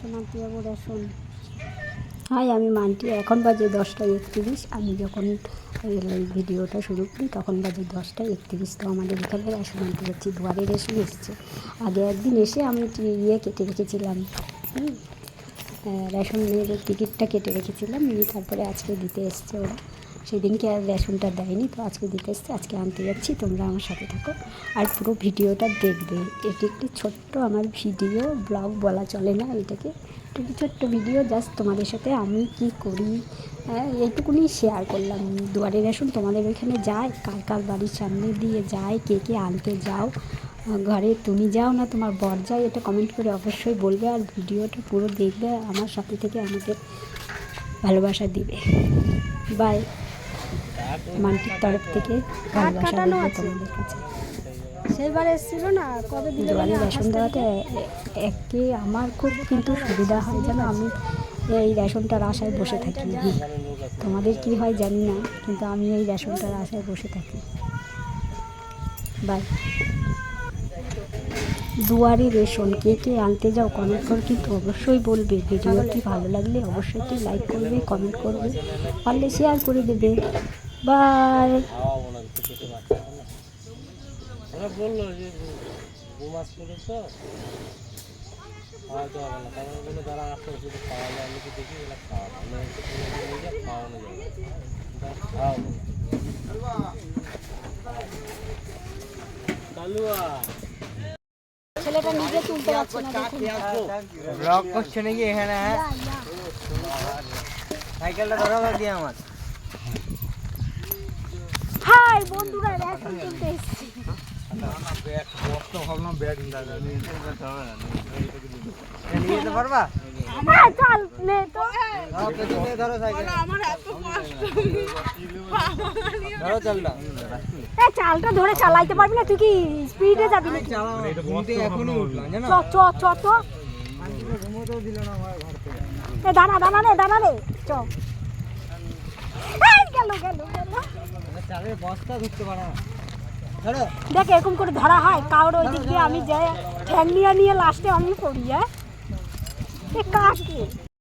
Ration high, আমি মানটি। এখন বাজে দশটা একত্রিশ। আমি যখন এই ভিডিওটা শুরু করি, তখন বাজে দশটা একত্রিশ। তো আমাদের এখানে রেশন আনতে যাচ্ছি দুয়ারে রেশন এসেছে। আগে একদিন এসে আমি ইয়ে কেটে রেখেছিলাম। রেশনের টিকিটটা কেটে রেখেছিলাম। নিয়ে তারপরে আজকে দিতে এসছে ওরা। সেদিনকে আর রেশনটা দেয়নি, তো আজকে দিতে এসছে, আজকে আনতে যাচ্ছি, তোমরা আমার সাথে থাকো। আর পুরো ভিডিওটা দেখবে, এটি একটি ছোট্ট আমার ভিডিও, ব্লগ বলা চলে না এটাকে। একটি ছোট্ট ভিডিও, জাস্ট তোমাদের সাথে আমি কি করি এইটুকুনি শেয়ার করলাম। দুয়ারে রেশন তোমাদের ওইখানে যায়, কার কার বাড়ির সামনে দিয়ে যায়, কে কে আনতে যাও, ঘরে তুমি যাও না, তোমার বর যায়, এটা কমেন্ট করে অবশ্যই বলবে, আর ভিডিওটা পুরো দেখবে, আমার সাথে থেকে আমাকে ভালোবাসা দিবে। বাই মানটির তরফ থেকে ভালোবাসা কাটানো আছে। তোমাদের এসেছিল না? কবে দিলে দুয়ারে রেশন দেওয়াতে একে আমার খুব কিন্তু সুবিধা হয় যেন আমি এই রেশনটার আশায় বসে থাকি। তোমাদের কি হয় জানি না কিন্তু আমি এই রেশনটার আশায় বসে থাকি। বাই। দুয়ারে রেশন। কে কে আনতে যাও কমেন্ট করে কিন্তু অবশ্যই বলবে। ভিডিওটি ভালো লাগলে অবশ্যই তুই লাইক করবে কমেন্ট করবে। পারলে শেয়ার করে দেবে। বাই ওরা বলল যে মাস খাওয়াতে হবে না। কারণ ওগুলো যারা আসে শুধু খাওয়া আমি তো দেখি এগুলো খাওয়া নিয়ে যা খাওয়ানো যাবে এটা কালুয়া ছেলেটা নিজে তুলতে পারছে না ব্লগ করছে নাকি এখানে হ্যাঁ? সাইকেলটা ধরো দিয়ে আমার। হাই বন্ধুরা এখন তুলতে এসেছি। নিয়ে যেতে পারবা? হ্যাঁ চালটা ধরে চালাইতে পারবি না, তুই কি স্পিডে যাবি চ চ চ দানা দানা রে রে চ। দেখ, এরকম করে ধরা হয়, কারোর ওই দিক দিয়ে আমি যাই, ঠ্যাং নিয়ে নিয়ে লাস্টে আমি পড়ি হ্যাঁ? এ কাকে